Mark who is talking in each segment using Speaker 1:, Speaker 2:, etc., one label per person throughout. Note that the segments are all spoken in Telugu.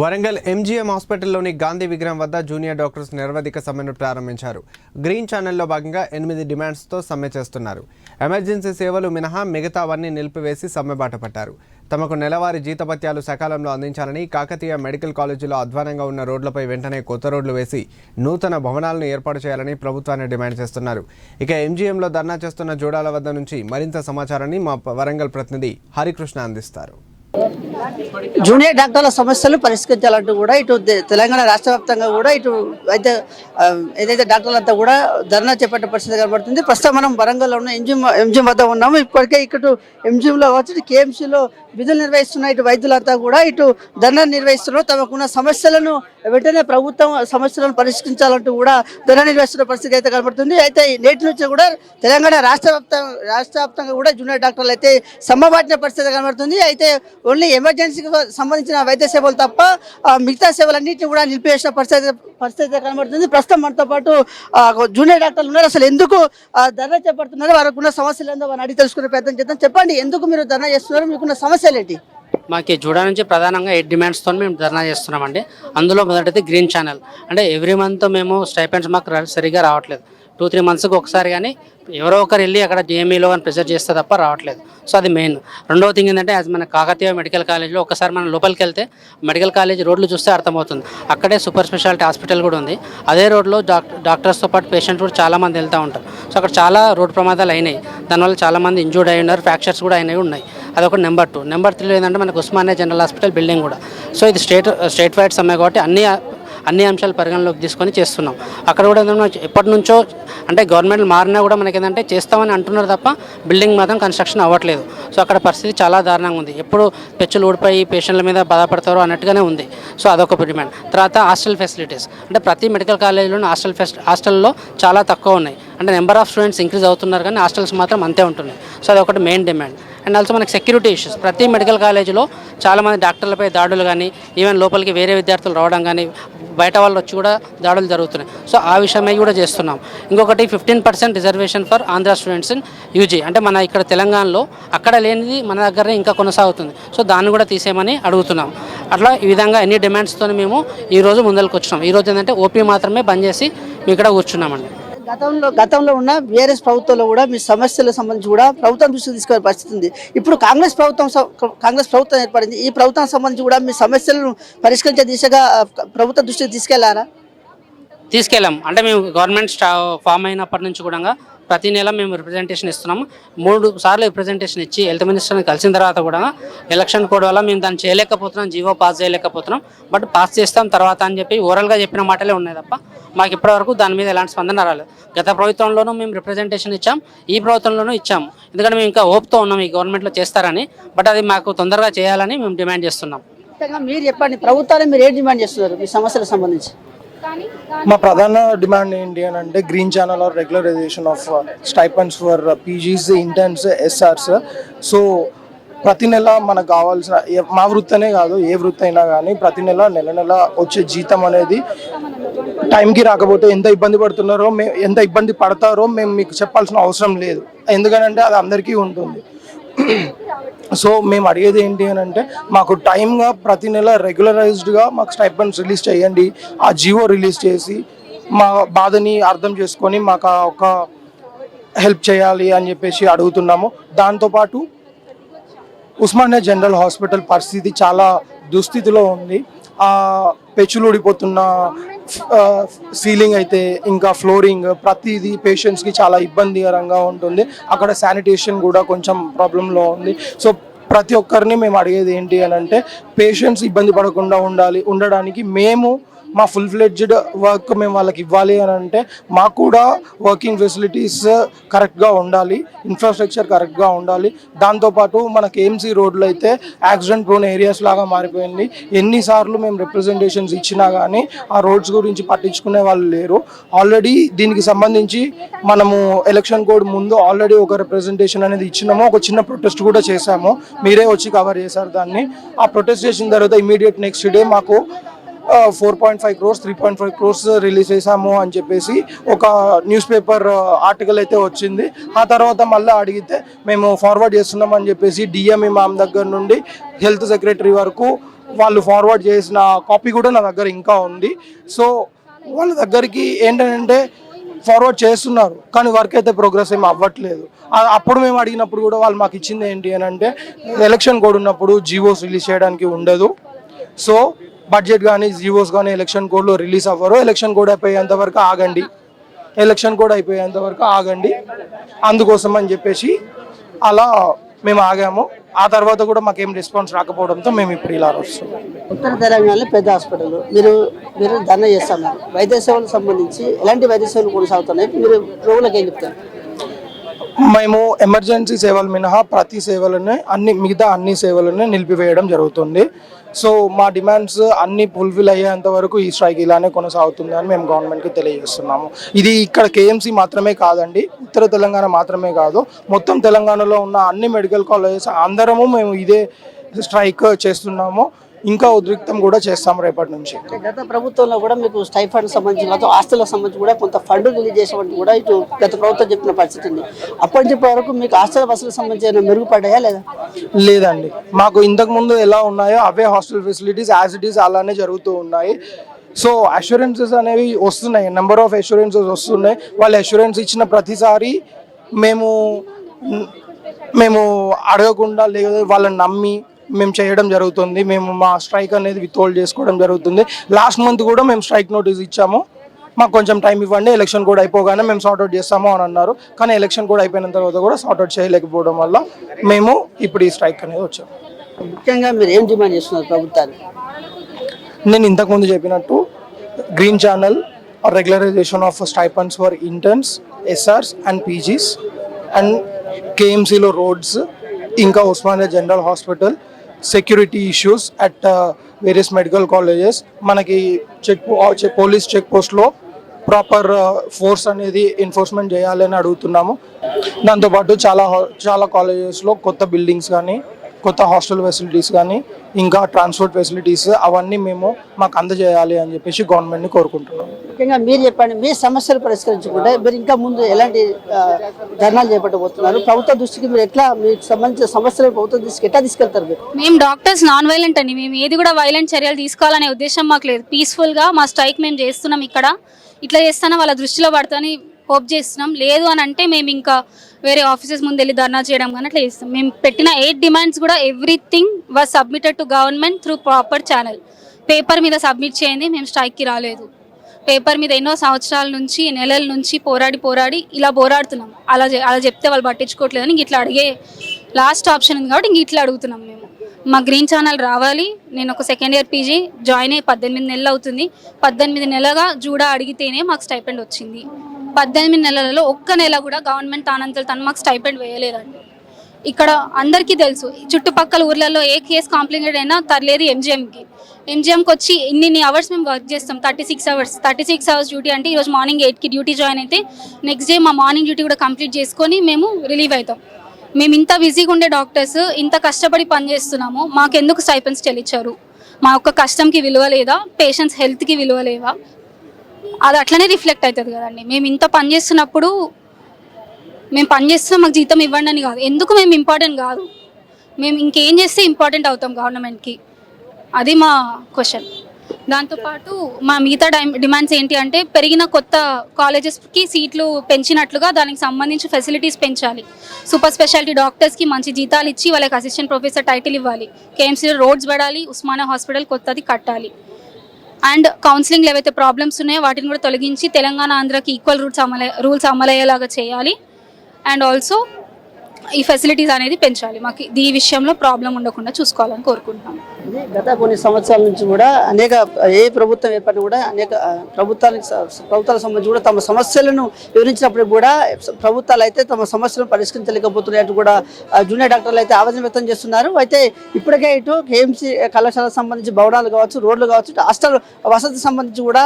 Speaker 1: వరంగల్ ఎంజీఎం హాస్పిటల్లోని గాంధీ విగ్రహం వద్ద జూనియర్ డాక్టర్స్ నిరవధిక సమ్మెను ప్రారంభించారు. గ్రీన్ ఛానల్లో భాగంగా ఎనిమిది డిమాండ్స్తో సమ్మె చేస్తున్నారు. ఎమర్జెన్సీ సేవలు మినహా మిగతావన్నీ నిలిపివేసి సమ్మె బాట పట్టారు. తమకు నెలవారీ జీతపత్యాలు సకాలంలో అందించాలని కాకతీయ మెడికల్ కాలేజీలో అధ్వానంగా ఉన్న రోడ్లపై వెంటనే కొత్త రోడ్లు వేసి నూతన భవనాలను ఏర్పాటు చేయాలని ప్రభుత్వాన్ని డిమాండ్ చేస్తున్నారు. ఇక ఎంజీఎంలో ధర్నా చేస్తున్న జోడాల వద్ద నుంచి మరింత సమాచారాన్ని మా వరంగల్ ప్రతినిధి హరికృష్ణ అందిస్తారు.
Speaker 2: జూనియర్ డాక్టర్ల సమస్యలు పరిష్కరించాలంటూ కూడా ఇటు తెలంగాణ రాష్ట్ర వ్యాప్తంగా కూడా ఇటు వైద్య ఏదైతే డాక్టర్లంతా కూడా ధర్నా చేపట్టే పరిస్థితి కనబడుతుంది. ప్రస్తుతం మనం వరంగల్లో ఉన్న ఎంజిఎం ఎంజిఎం వద్ద ఉన్నాము. ఇప్పటికే ఇక్కడ ఎంజిఎంలో వచ్చి కేఎంసీలో విధులు నిర్వహిస్తున్న ఇటు వైద్యులంతా కూడా ఇటు ధర్నా నిర్వహిస్తున్నారు. తమకున్న సమస్యలను వెంటనే ప్రభుత్వం సమస్యలను పరిష్కరించాలంటూ కూడా ధర్నా నిర్వహిస్తున్న పరిస్థితి అయితే కనబడుతుంది. అయితే నేటి నుంచి కూడా తెలంగాణ రాష్ట్ర వ్యాప్తంగా రాష్ట్ర వ్యాప్తంగా కూడా జూనియర్ డాక్టర్లు అయితే సమ్మబాటిన పరిస్థితి కనబడుతుంది. అయితే ఓన్లీ ఎమర్జెన్సీకి సంబంధించిన వైద్య సేవలు తప్ప మిగతా సేవలన్నింటినీ కూడా నిలిపివేసిన పరిస్థితి పరిస్థితి అయితే కనబడుతుంది. ప్రస్తుతం మనతో పాటు జూనియర్ డాక్టర్లు ఉన్నారు. అసలు ఎందుకు ధర్నా చేపడుతున్నారు? వారికి ఉన్న సమస్యలు ఏందో వారిని అడిగి తెలుసుకునే ప్రయత్నం చేద్దాం. చెప్పండి ఎందుకు మీరు ధర్నా చేస్తున్నారు? మీకున్న సమస్యలు ఏంటి?
Speaker 3: మాకు జూడా నుంచి ప్రధానంగా ఎయిట్ డిమాండ్స్తో మేము ధర్నా చేస్తున్నామండి. అందులో మొదటిది గ్రీన్ ఛానల్. అంటే ఎవ్రీ మంత్ మేము స్టైపెండ్స్ మాకు సరిగ్గా సరిగా రావట్లేదు. టూ త్రీ మంత్స్కి ఒకసారి కానీ ఎవరో ఒకరు వెళ్ళి అక్కడ డిఎంఈలో అని ప్రిజర్వ్ చేస్తే తప్ప రావట్లేదు. సో అది మెయిన్. రెండవ థింగ్ ఏంటంటే అది మన కాకతీయ మెడికల్ కాలేజ్లో ఒకసారి మనం లోపలికి వెళ్తే మెడికల్ కాలేజ్ రోడ్లు చూస్తే అర్థమవుతుంది. అక్కడే సూపర్ స్పెషాలిటీ హాస్పిటల్ కూడా ఉంది. అదే రోడ్లో డాక్టర్స్తో పాటు పేషెంట్స్ కూడా చాలామంది వెళ్తూ ఉంటారు. సో అక్కడ చాలా రోడ్ ప్రమాదాలు అయినాయి. దానివల్ల చాలామంది ఇంజూర్డ్ అయి ఉన్నారు ఫ్రాక్చర్స్ కూడా అయినవి ఉన్నాయి. అదొకటి నెంబర్ టూ. నెంబర్ త్రీలో ఏంటంటే మనకు ఉస్మానియా జనరల్ హాస్పిటల్ బిల్డింగ్ కూడా. సో ఇది స్టేట్ స్టేట్ వైడ్ సమ్మె కాబట్టి అన్ని అన్ని అంశాలు పరిగణలోకి తీసుకొని చేస్తున్నాం. అక్కడ కూడా ఎప్పటి నుంచో అంటే గవర్నమెంట్ మారినా కూడా మనకి ఏంటంటే చేస్తామని అంటున్నారు తప్ప బిల్డింగ్ మాత్రం కన్స్ట్రక్షన్ అవ్వట్లేదు. సో అక్కడ పరిస్థితి చాలా దారుణంగా ఉంది. ఎప్పుడు పెచ్చులు ఊడిపోయి పేషెంట్ల మీద బాధపడతారో అన్నట్టుగానే ఉంది. సో అదొక డిమాండ్. తర్వాత హాస్టల్ ఫెసిలిటీస్. అంటే ప్రతి మెడికల్ కాలేజీలోని హాస్టల్ ఫెస్ హాస్టల్లో చాలా తక్కువ ఉన్నాయి. అంటే నెంబర్ ఆఫ్ స్టూడెంట్స్ ఇంక్రీజ్ అవుతున్నారు కానీ హాస్టల్స్ మాత్రం అంతే ఉంటున్నాయి. సో అదొకటి మెయిన్ డిమాండ్. అండ్ ఆల్సో మనకి సెక్యూరిటీ ఇష్యూస్ ప్రతి మెడికల్ కాలేజీలో చాలామంది డాక్టర్లపై దాడులు కానీ ఈవెన్ లోపలికి వేరే విద్యార్థులు రావడం కానీ బయట వాళ్ళు వచ్చి కూడా దాడులు జరుగుతున్నాయి. సో ఆ విషయమై కూడా చేస్తున్నాం. ఇంకొకటి fifteen percent reservation for Andhra students in UG అంటే మన ఇక్కడ తెలంగాణలో అక్కడ లేనిది మన దగ్గరనే ఇంకా కొనసాగుతుంది. సో దాన్ని కూడా తీసేయమని అడుగుతున్నాం. అట్లా ఈ విధంగా ఎన్ని డిమాండ్స్తో మేము ఈరోజు ముందరకు వచ్చినాం ఈరోజు ఏంటంటే ఓపీ మాత్రమే బంద్ చేసి మేము ఇక్కడ కూర్చున్నామండి.
Speaker 2: గతంలో గతంలో ఉన్న బీఆర్ఎస్ ప్రభుత్వంలో కూడా మీ సమస్యల సంబంధించి కూడా ప్రభుత్వం దృష్టికి తీసుకునే పరిస్థితి ఉంది. ఇప్పుడు కాంగ్రెస్ ప్రభుత్వం స- కాంగ్రెస్ ప్రభుత్వం ఏర్పడింది. ఈ ప్రభుత్వం సంబంధించి కూడా మీ సమస్యలను పరిష్కరించే దిశగా ప్రభుత్వ దృష్టికి తీసుకెళ్ళారా?
Speaker 3: తీసుకెళ్ళాం. అంటే మేము గవర్నమెంట్ స్టా ఫామ్ అయినప్పటి నుంచి కూడా ప్రతి నెల మేము రిప్రజెంటేషన్ ఇస్తున్నాము. మూడు సార్లు రిప్రజెంటేషన్ ఇచ్చి హెల్త్ మినిస్టర్ని కలిసిన తర్వాత కూడా ఎలక్షన్ కోడ్ వల్ల మేము దాన్ని చేయలేకపోతున్నాం జీవో పాస్ చేయలేకపోతున్నాం. బట్ పాస్ చేస్తాం తర్వాత అని చెప్పి ఓరల్గా చెప్పిన మాటలే ఉన్నాయి తప్ప మాకు ఇప్పటివరకు దాని మీద ఎలాంటి స్పందన రాలేదు. గత ప్రభుత్వంలోనూ మేము రిప్రజెంటేషన్ ఇచ్చాం ఈ ప్రభుత్వంలోనూ ఇచ్చాము ఎందుకంటే మేము ఇంకా ఓప్తో ఉన్నాం ఈ గవర్నమెంట్లో చేస్తారని. బట్ అది మాకు తొందరగా చేయాలని మేము డిమాండ్ చేస్తున్నాం.
Speaker 2: మీరు చెప్పండి ప్రభుత్వాన్ని మీరు ఏం డిమాండ్ చేస్తున్నారు మీ సమస్యలకు సంబంధించి?
Speaker 4: మా ప్రధాన డిమాండ్ ఏంటి అని అంటే green channel or regularization of stipends for PGs interns SRs so ప్రతి నెల మనకు కావాల్సిన మా వృత్తి అనే కాదు ఏ వృత్తి అయినా కానీ ప్రతి నెల నెల నెల వచ్చే జీతం అనేది టైంకి రాకపోతే ఎంత ఇబ్బంది పడుతున్నారో మేము ఎంత ఇబ్బంది పడతారో మేము మీకు చెప్పాల్సిన అవసరం లేదు. ఎందుకనంటే అది అందరికీ ఉంటుంది. సో మేము అడిగేది ఏంటి అని అంటే మాకు టైంగా ప్రతి నెల రెగ్యులరైజ్డ్గా మాకు స్టైపెండ్స్ రిలీజ్ చేయండి. ఆ జియో రిలీజ్ చేసి మా బాధని అర్థం చేసుకొని మాకు ఒక హెల్ప్ చేయాలి అని చెప్పేసి అడుగుతున్నాము. దాంతోపాటు ఉస్మానియా జనరల్ హాస్పిటల్ పరిస్థితి చాలా దుస్థితిలో ఉంది. ఆ పెచ్చులు ఊడిపోతున్న సీలింగ్ అయితే ఇంకా ఫ్లోరింగ్ ప్రతిదీ పేషెంట్స్కి చాలా ఇబ్బందికరంగా ఉంటుంది. అక్కడ శానిటేషన్ కూడా కొంచెం ప్రాబ్లంలో ఉంది. సో ప్రతి ఒక్కరిని మేము అడిగేది ఏంటి అని అంటే పేషెంట్స్ ఇబ్బంది పడకుండా ఉండాలి. ఉండడానికి మేము మా ఫుల్ ఫ్లెడ్జ్డ్ వర్క్ మేము వాళ్ళకి ఇవ్వాలి అని అంటే మాకు కూడా వర్కింగ్ ఫెసిలిటీస్ కరెక్ట్గా ఉండాలి ఇన్ఫ్రాస్ట్రక్చర్ కరెక్ట్గా ఉండాలి. దాంతోపాటు మనకి ఏఎంసీ రోడ్లు అయితే యాక్సిడెంట్ ప్రోన్ ఏరియాస్ లాగా మారిపోయింది. ఎన్నిసార్లు మేము రిప్రజెంటేషన్స్ ఇచ్చినా కానీ ఆ రోడ్స్ గురించి పట్టించుకునే వాళ్ళు లేరు. ఆల్రెడీ దీనికి సంబంధించి మనము ఎలక్షన్ కోడ్ ముందు ఆల్రెడీ ఒక రిప్రజెంటేషన్ అనేది ఇచ్చినాము. ఒక చిన్న ప్రొటెస్ట్ కూడా చేశాము. మీరే వచ్చి కవర్ చేశారు దాన్ని. ఆ ప్రొటెస్ట్ చేసిన తర్వాత ఇమీడియట్ నెక్స్ట్ డే మాకు four point five crores three point five crores release చేశాము అని చెప్పేసి ఒక న్యూస్ పేపర్ ఆర్టికల్ అయితే వచ్చింది. ఆ తర్వాత మళ్ళీ అడిగితే మేము ఫార్వర్డ్ చేస్తున్నాం అని చెప్పేసి డిఎంఈ మ్యామ్ దగ్గర నుండి హెల్త్ సెక్రటరీ వరకు వాళ్ళు ఫార్వర్డ్ చేసిన కాపీ కూడా నా దగ్గర ఇంకా ఉంది. సో వాళ్ళ దగ్గరికి ఏంటంటే ఫార్వర్డ్ చేస్తున్నారు కానీ వర్క్ అయితే ప్రోగ్రెస్ ఏమి అవ్వట్లేదు. అప్పుడు మేము అడిగినప్పుడు కూడా వాళ్ళు మాకు ఇచ్చింది ఏంటి అని అంటే ఎలక్షన్ కోడ్ ఉన్నప్పుడు జీవోస్ రిలీజ్ చేయడానికి ఉండదు. సో బడ్జెట్ కానీ జీవోస్ కానీ ఎలక్షన్ కోడ్లో రిలీజ్ అవ్వరు ఎలక్షన్ కోడ్ అయిపోయేంత వరకు ఆగండి. ఎలక్షన్ కోడ్ అయిపోయేంత వరకు ఆగండి. అందుకోసం అని చెప్పేసి అలా మేము ఆగాము. ఆ తర్వాత కూడా మాకేం రెస్పాన్స్ రాకపోవడంతో మేము ఇప్పుడు ఇలా వస్తున్నాం
Speaker 2: ఉత్తర తెలంగాణలో పెద్ద హాస్పిటల్. మీరు మీరు ధర్నా చేస్తున్నారు. వైద్య సేవలకు సంబంధించి ఎలాంటి వైద్య సేవలు కొనసాగుతున్నాయి? మీరు రోగులకు ఏం చెప్తారు?
Speaker 4: మేము ఎమర్జెన్సీ సేవలు మినహా ప్రతి సేవలను అన్ని మిగతా అన్ని సేవలను నిలిపివేయడం జరుగుతుంది. సో మా డిమాండ్స్ అన్ని ఫుల్ఫిల్ అయ్యేంత వరకు ఈ స్ట్రైక్ ఇలానే కొనసాగుతుంది అని మేము గవర్నమెంట్కి తెలియజేస్తున్నాము. ఇది ఇక్కడ కేఎంసీ మాత్రమే కాదండి ఉత్తర తెలంగాణ మాత్రమే కాదు. మొత్తం తెలంగాణలో ఉన్న అన్ని మెడికల్ కాలేజెస్ అందరము మేము ఇదే స్ట్రైక్ చేస్తున్నాము. ఇంకా ఉద్రిక్తం కూడా చేస్తాం రేపటి నుంచి.
Speaker 2: గత ప్రభుత్వంలో కూడా మీకు స్టైఫండ్ సంబంధించి లేదా ఆస్తులకు సంబంధించి కూడా కొంత ఫండ్ రిలీజ్ చేసేవాటి కూడా ఇటు గత ప్రభుత్వం చెప్పిన పరిస్థితి ఉంది. అప్పటి చెప్పే వరకు మీకు హాస్టల్ బస్సులకు సంబంధించి ఏమైనా మెరుగుపడ్డాయా లేదా?
Speaker 4: లేదండి. మాకు ఇంతకు ముందు ఎలా ఉన్నాయో అవే hostel facilities as it is అలానే జరుగుతూ ఉన్నాయి. సో అష్యూరెన్సెస్ అనేవి వస్తున్నాయి. నెంబర్ ఆఫ్ అష్యూరెన్సెస్ వస్తున్నాయి. వాళ్ళు అష్యూరెన్స్ ఇచ్చిన ప్రతిసారి మేము మేము అడగకుండా లేదా వాళ్ళని నమ్మి మేము చేయడం జరుగుతుంది. మేము మా స్ట్రైక్ అనేది విత్హోల్డ్ చేసుకోవడం జరుగుతుంది. లాస్ట్ మంత్ కూడా మేము స్ట్రైక్ నోటీస్ ఇచ్చాము. మాకు కొంచెం టైం ఇవ్వండి ఎలక్షన్ కూడా అయిపోగానే మేము సార్ట్అవుట్ చేస్తాము అని అన్నారు. కానీ ఎలక్షన్ కూడా అయిపోయిన తర్వాత కూడా సార్ట్అవుట్ చేయలేకపోవడం వల్ల మేము ఇప్పుడు ఈ స్ట్రైక్ అనేది వచ్చాము
Speaker 2: ముఖ్యంగా మీరు ఏం డిమాండ్ చేస్తున్నారు ప్రభుత్వాన్ని
Speaker 4: నేను ఇంతకుముందు చెప్పినట్టు green channel regularization of stipends for interns SRs and PGs and కేఎంసీలో roads ఇంకా Osmania general hospital security issues at various medical colleges మనకి చెక్ పోలీస్ చెక్ పోస్ట్లో ప్రాపర్ ఫోర్స్ అనేది ఎన్ఫోర్స్మెంట్ చేయాలని అడుగుతున్నాము. దాంతోపాటు చాలా చాలా కాలేజెస్లో కొత్త బిల్డింగ్స్ కానీ కొత్త హాస్టల్ ఫెసిలిటీస్ కానీ ఇంకా ట్రాన్స్పోర్ట్ ఫెసిలిటీస్ అవన్నీ మేము మాకు అందజేయాలి అని చెప్పేసి గవర్నమెంట్ని కోరుకుంటున్నాము
Speaker 2: ముఖ్యంగా మీరు చెప్పండి మీ సమస్యలు పరిష్కరించుకుంటే మీరు ఇంకా ముందు ఎలాంటి ధర్నాలు చేపట్టబోతున్నారు? ప్రభుత్వ దృష్టికి మీరు ఎట్లా మీకు సంబంధించిన సమస్యలు ప్రభుత్వ దృష్టికి ఎట్లా తీసుకెళ్తారు మీరు?
Speaker 5: మేము డాక్టర్స్ నాన్ వైలెంట్ అండి. మేము ఏది కూడా వైలెంట్ చర్యలు తీసుకోవాలనే ఉద్దేశం మాకు లేదు. పీస్ఫుల్గా మా స్ట్రైక్ మేము చేస్తున్నాం ఇక్కడ. ఇట్లా చేస్తానే వాళ్ళ దృష్టిలో పడతాని హోప్ చేస్తున్నాం. లేదు అని అంటే మేము ఇంకా వేరే ఆఫీసెస్ ముందు వెళ్ళి ధర్నా చేయడం కానీ అట్లా చేస్తాం. మేము పెట్టిన ఎయిట్ డిమాండ్స్ కూడా everything was submitted to government through proper channel. Paper మీద సబ్మిట్ చేయండి మేము స్ట్రైక్కి రాలేదు. పేపర్ మీద ఎన్నో సంవత్సరాల నుంచి నెలల నుంచి పోరాడి పోరాడి ఇలా పోరాడుతున్నాం. అలా అలా చెప్తే వాళ్ళు పట్టించుకోవట్లేదు అని ఇట్లా అడిగే లాస్ట్ ఆప్షన్ ఉంది కాబట్టి ఇంక ఇట్లా అడుగుతున్నాం మేము. మా గ్రీన్ ఛానల్ రావాలి. నేను ఒక సెకండ్ ఇయర్ పీజీ జాయిన్ అయ్యి పద్దెనిమిది నెలలు అవుతుంది. పద్దెనిమిది నెలగా జూడా అడిగితేనే మాకు స్టైపెండ్ వచ్చింది. పద్దెనిమిది నెలలలో ఒక్క నెల కూడా గవర్నమెంట్ తానంతలు తను మాకు స్టైపెండ్ వేయలేదండి. ఇక్కడ అందరికీ తెలుసు చుట్టుపక్కల ఊర్లలో ఏ కేసు కాంప్లికేట్ అయినా తరలేదు ఎంజిఎంకి. ఎంజిఎంకి వచ్చి ఇన్ని అవర్స్ మేము వర్క్ చేస్తాం thirty six hours. Thirty six hours duty అంటే ఈరోజు మార్నింగ్ ఎయిట్కి డ్యూటీ జాయిన్ అయితే నెక్స్ట్ డే మా మార్నింగ్ డ్యూటీ కూడా కంప్లీట్ చేసుకొని మేము రిలీవ్ అవుతాం. మేము ఇంత బిజీగా ఉండే డాక్టర్స్ ఇంత కష్టపడి పనిచేస్తున్నాము మాకెందుకు స్టైపెన్స్ చెల్లించారు? మా యొక్క కష్టంకి విలువ లేదా పేషెంట్స్ హెల్త్కి విలువ లేవా? అది అట్లనే రిఫ్లెక్ట్ అవుతుంది కదండి. మేము ఇంత పని చేస్తున్నప్పుడు మేము పని చేస్తున్నా మాకు జీతం ఇవ్వండి అని కాదు. ఎందుకు మేము ఇంపార్టెంట్ కాదు? మేము ఇంకేం చేస్తే ఇంపార్టెంట్ అవుతాం గవర్నమెంట్కి అది మా క్వశ్చన్ దాంతోపాటు మా మిగతా డిమాండ్స్ ఏంటి అంటే పెరిగిన కొత్త కాలేజెస్కి సీట్లు పెంచినట్లుగా దానికి సంబంధించి ఫెసిలిటీస్ పెంచాలి. సూపర్ స్పెషాలిటీ డాక్టర్స్కి మంచి జీతాలు ఇచ్చి వాళ్ళకి అసిస్టెంట్ ప్రొఫెసర్ టైటిల్ ఇవ్వాలి. కేఎంసీలో రోడ్స్ పడాలి ఉస్మానియా హాస్పిటల్ కొత్తది కట్టాలి. అండ్ కౌన్సిలింగ్లో ఏవైతే ప్రాబ్లమ్స్ ఉన్నాయో వాటిని కూడా తొలగించి తెలంగాణ ఆంధ్రకి ఈక్వల్ రూల్స్ అమలయ్యే రూల్స్ అమలయ్యేలాగా చేయాలి. అండ్ ఆల్సో ఈ ఫెసిలిటీస్ అనేది పెంచాలి. మాకు ఈ విషయంలో ప్రాబ్లం ఉండకుండా చూసుకోవాలని కోరుకుంటున్నాం.
Speaker 2: ఇది గత కొన్ని సంవత్సరాల నుంచి కూడా అనేక ఏ ప్రభుత్వం ఏర్పడినా కూడా అనేక ప్రభుత్వానికి ప్రభుత్వాల సంబంధించి కూడా తమ సమస్యలను వివరించినప్పుడు కూడా ప్రభుత్వాలు అయితే తమ సమస్యలను పరిష్కరించలేకపోతున్నట్టు కూడా జూనియర్ డాక్టర్లు అయితే ఆవేదన వ్యక్తం చేస్తున్నారు. అయితే ఇప్పటికే ఇటు కేఎంసీ కళాశాలకు సంబంధించి భవనాలు కావచ్చు రోడ్లు కావచ్చు హాస్టల్ వసతి సంబంధించి కూడా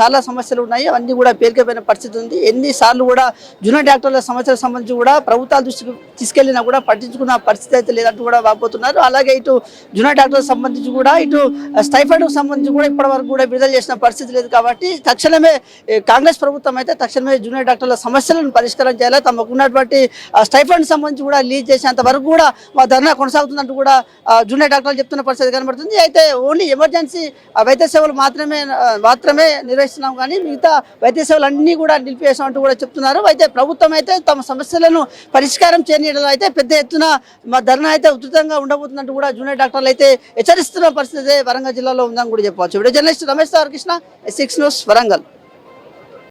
Speaker 2: చాలా సమస్యలు ఉన్నాయి. అవన్నీ కూడా పేరుకపోయిన పరిస్థితి ఉంది. ఎన్నిసార్లు కూడా జూనియర్ డాక్టర్ల సమస్యలకు సంబంధించి కూడా ప్రభుత్వాల దృష్టికి తీసుకెళ్ళినా కూడా పట్టించుకున్న పరిస్థితి అయితే లేదంటూ కూడా వాపోతున్నారు. అలాగే ఇటు జూనియర్ డాక్టర్ సంబంధించి కూడా ఇటు స్టైఫండ్కు సంబంధించి కూడా ఇప్పటి వరకు కూడా విడుదల చేసిన పరిస్థితి లేదు కాబట్టి తక్షణమే కాంగ్రెస్ ప్రభుత్వం అయితే తక్షణమే జూనియర్ డాక్టర్ల సమస్యలను పరిష్కారం చేయాలి తమకున్నటువంటి స్టైఫండ్ సంబంధించి కూడా లీజ్ చేసేంత వరకు కూడా మా ధర్నా కొనసాగుతుందంటూ కూడా జూనియర్ డాక్టర్లు చెప్తున్న పరిస్థితి కనబడుతుంది. అయితే ఓన్లీ ఎమర్జెన్సీ ఆ, వైద్య సేవలు మాత్రమే మాత్రమే నిర్వహిస్తున్నాం కానీ మిగతా వైద్య సేవలు అన్నీ కూడా నిలిపివేసామంటూ కూడా చెప్తున్నారు. అయితే ప్రభుత్వం అయితే తమ సమస్యలను పరిష్కారం చేయని నీడలో అయితే పెద్ద ఎత్తున మా ధర్నా అయితే ఉధృతంగా ఉండబోతున్నట్టు కూడా జూనియర్ డాక్టర్లు అయితే హెచ్చరిస్తున్న పరిస్థితి వరంగల్ జిల్లాలో ఉందని కూడా చెప్పవచ్చు. Video journalist Ramesh Krishna six news Warangal.